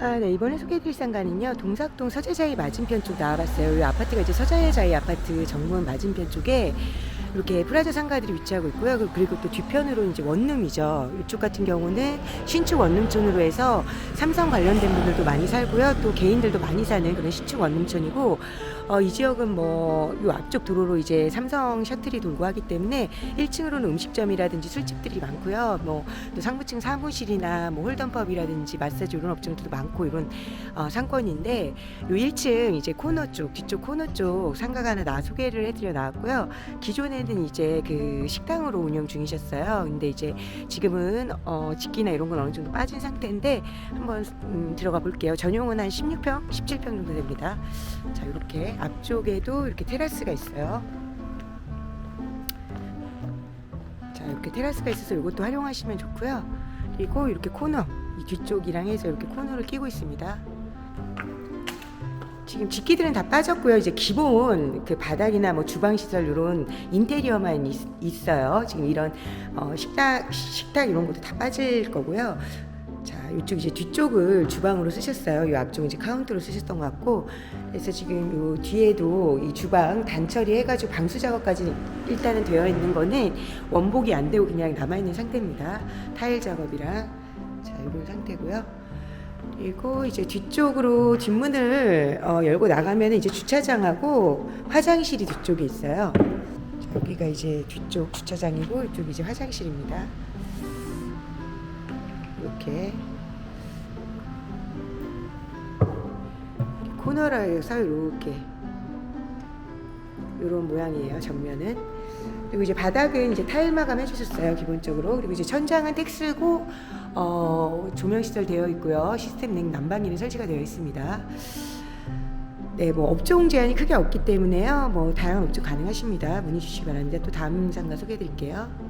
아, 네. 이번에 소개해드릴 상가는요. 동삭동 서재자이 맞은편 쪽 나와봤어요. 이 아파트가 이제 서재자이 아파트 정문 맞은편 쪽에 이렇게 프라자 상가들이 위치하고 있고요. 그- 그리고 또 뒤편으로 이제 원룸이죠. 이쪽 같은 경우는 신축 원룸촌으로 해서 삼성 관련된 분들도 많이 살고요. 또 개인들도 많이 사는 그런 신축 원룸촌이고, 어, 이 지역은 뭐, 이 앞쪽 도로로 이제 삼성 셔틀이 돌고 하기 때문에 1층으로는 음식점이라든지 술집들이 많고요. 뭐, 또 상부층 사무실이나 뭐 홀덤펍이라든지 마사지 이런 업종들도 많고 이런 어, 상권인데 요 1층 이제 코너 쪽 뒤쪽 코너 쪽 상가가 하나 나 소개를 해드려 나왔고요. 기존에 는 이제 그 식당으로 운영 중이셨어요. 근데 이제 지금은 어, 집기나 이런 건 어느 정도 빠진 상태인데 한번 음, 들어가 볼게요. 전용은 한 16평, 17평 정도 됩니다. 자 이렇게 앞쪽에도 이렇게 테라스가 있어요. 자 이렇게 테라스가 있어서 이것도 활용하시면 좋고요. 그리고 이렇게 코너 이 뒤쪽이랑 해서 이렇게 코너를 끼고 있습니다. 지금 집기들은 다 빠졌고요. 이제 기본 그 바닥이나 뭐 주방 시설 이런 인테리어만 있, 어요 지금 이런 어, 식탁 식탁 이런 것도 다 빠질 거고요. 자, 이쪽 이제 뒤쪽을 주방으로 쓰셨어요. 이 앞쪽 이제 카운터로 쓰셨던 것 같고, 그래서 지금 요 뒤에도 이 주방 단처리 해가지고 방수 작업까지 일단은 되어 있는 거는 원복이 안 되고 그냥 남아 있는 상태입니다. 타일 작업이랑 자 이런 상태고요. 그리고 이제 뒤쪽으로 뒷문을 어, 열고 나가면 이제 주차장하고 화장실이 뒤쪽에 있어요. 자, 여기가 이제 뒤쪽 주차장이고 이쪽 이제 화장실입니다. 이렇게 코너라서 이렇게 이런 모양이에요 정면은 그리고 이제 바닥은 이제 타일 마감 해주셨어요 기본적으로. 그리고 이제 천장은 텍스고 어, 조명 시설 되어 있고요. 시스템 냉 난방기는 설치가 되어 있습니다. 네, 뭐 업종 제한이 크게 없기 때문에요. 뭐 다양한 업종 가능하십니다. 문의 주시기 바랍니다. 또 다음 장가 소개해 드릴게요